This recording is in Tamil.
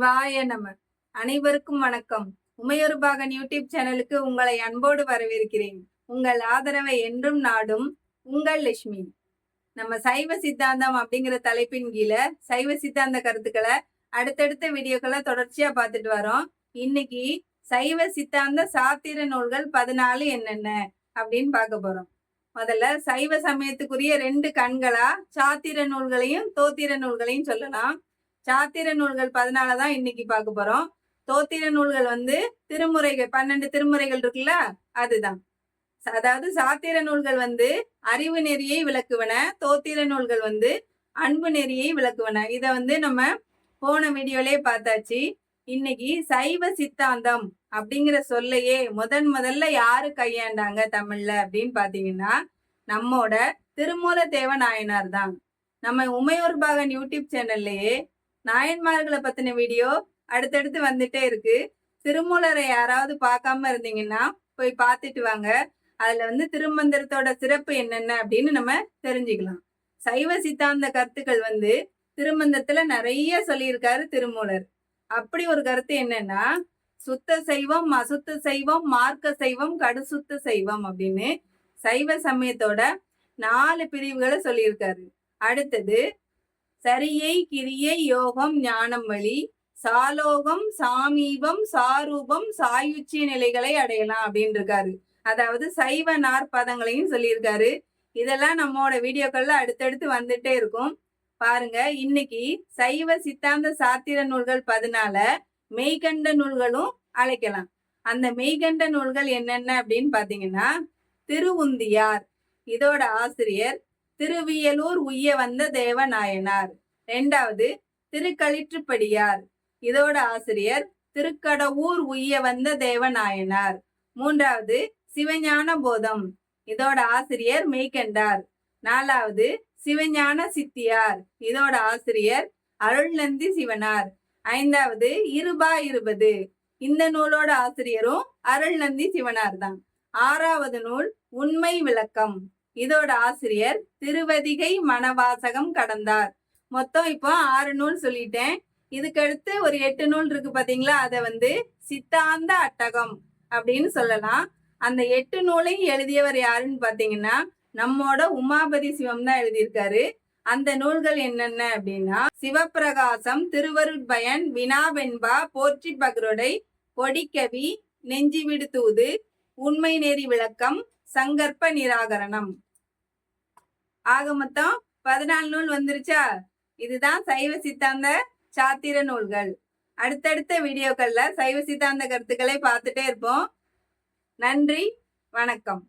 சிவாய நம. அனைவருக்கும் வணக்கம். உமையொரு பாகன் யூடியூப் சேனலுக்கு உங்களை அன்போடு வரவேற்கிறேன். உங்கள் ஆதரவை என்றும் நாடும் உங்கள் லட்சுமி. நம்ம சைவ சித்தாந்தம் அப்படிங்கிற தலைப்பின் கீழே சைவ சித்தாந்த கருத்துக்களை அடுத்தடுத்த வீடியோக்களை தொடர்ச்சியா பார்த்துட்டு வரோம். இன்னைக்கு சைவ சித்தாந்த சாத்திர நூல்கள் பதினாலு என்னென்ன அப்படின்னு பார்க்க போறோம். முதல்ல சைவ சமயத்துக்குரிய ரெண்டு கண்களா சாத்திர நூல்களையும் தோத்திர நூல்களையும் சொல்லலாம். சாத்திர நூல்கள் பதினால தான் இன்னைக்கு பார்க்க போறோம். தோத்திர நூல்கள் வந்து திருமுறைகள் பன்னெண்டு திருமுறைகள் இருக்குல்ல அதுதான். அதாவது சாத்திர நூல்கள் வந்து அறிவு நெறியை விளக்குவன தோத்திர நூல்கள் வந்து அன்பு நெறியை விளக்குவன. இதை வந்து நம்ம போன வீடியோலயே பார்த்தாச்சு. இன்னைக்கு சைவ சித்தாந்தம் அப்படிங்கிற சொல்லையே முதன் முதல்ல யாரு கையாண்டாங்க தமிழ்ல அப்படின்னு பாத்தீங்கன்னா நம்மோட திருமூல தேவ நாயனார் தான். நம்ம உமையூர் பாகன் யூடியூப் சேனல்லையே நாயன்மார்களை பத்தின வீடியோ அடுத்தடுத்து வந்துட்டே இருக்கு. திருமூலரை யாராவது பார்க்காம இருந்தீங்கன்னா போய் பார்த்துட்டு வாங்க. அதுல வந்து திருமந்திரத்தோட சிறப்பு என்னென்ன அப்படின்னு நம்ம தெரிஞ்சுக்கலாம். சைவ சித்தாந்த கருத்துக்கள் வந்து திருமந்திரத்துல நிறைய சொல்லியிருக்காரு திருமூலர். அப்படி ஒரு கருத்து என்னன்னா சுத்த சைவம் அசுத்த சைவம் மார்க்க சைவம் கடுசுத்த சைவம் அப்படின்னு சைவ சமயத்தோட நாலு பிரிவுகளை சொல்லியிருக்காரு. அடுத்தது சரியை கிரியை யோகம் ஞானம் வழி. சாலோகம் சாமீபம் சாரூபம் சாயுச்சிய நிலைகளை அடையலாம் அப்படின்னு இருக்காரு அதாவது சைவ நாற்பதங்களையும் சொல்லியிருக்காரு. இதெல்லாம் நம்மோட வீடியோக்கள்ல அடுத்தடுத்து வந்துட்டே இருக்கும். பாருங்க இன்னைக்கு சைவ சித்தாந்த சாத்திர நூல்கள் பதினால மெய்கண்ட நூல்களும் அழைக்கலாம். அந்த மெய்கண்ட நூல்கள் என்னென்ன அப்படின்னு பாத்தீங்கன்னா திருவுந்தியார் இதோட ஆசிரியர் திருவியலூர் உய்ய வந்த தேவநாயனார். ரெண்டாவது திருக்களிற்றுப்படியார். இதோட ஆசிரியர் திருக்கடவூர் உய்ய வந்த தேவநாயனார். மூன்றாவது சிவஞான போதம். இதோட ஆசிரியர் மெய்கண்டார். நாலாவது சிவஞான சித்தியார். இதோட ஆசிரியர் அருள்நந்தி சிவனார். ஐந்தாவது இருபா இருபது. இந்த நூலோட ஆசிரியரும் அருள்நந்தி சிவனார் தான் ஆறாவது நூல் உண்மை விளக்கம். இதோட ஆசிரியர் திருவதிகை மணவாசகம் கடந்தார். மொத்தம் இப்போ ஆறு நூல் சொல்லிட்டேன். இதுக்கடுத்து ஒரு எட்டு நூல் இருக்கு பாத்தீங்களா? அதை வந்து சித்தாந்த அட்டகம் அப்படின்னு சொல்லலாம். அந்த எட்டு நூலையும் எழுதியவர் யாருன்னு பாத்தீங்கன்னா நம்மோட உமாபதி சிவம் தான் எழுதியிருக்காரு. அந்த நூல்கள் என்னென்ன அப்படின்னா சிவப்பிரகாசம் திருவருட்பயன் வினாவெண்பா போற்றி பகருடை பொடிக்கவி நெஞ்சிவிடு தூது உண்மை நெறி விளக்கம் சங்கற்ப நிராகரணம். ஆக மொத்தம் பதினாலு நூல் வந்துருச்சா? இதுதான் சைவ சித்தாந்த சாத்திர நூல்கள். அடுத்தடுத்த வீடியோக்கள்ல சைவ சித்தாந்த கருத்துக்களை பார்த்துட்டே இருப்போம். நன்றி வணக்கம்.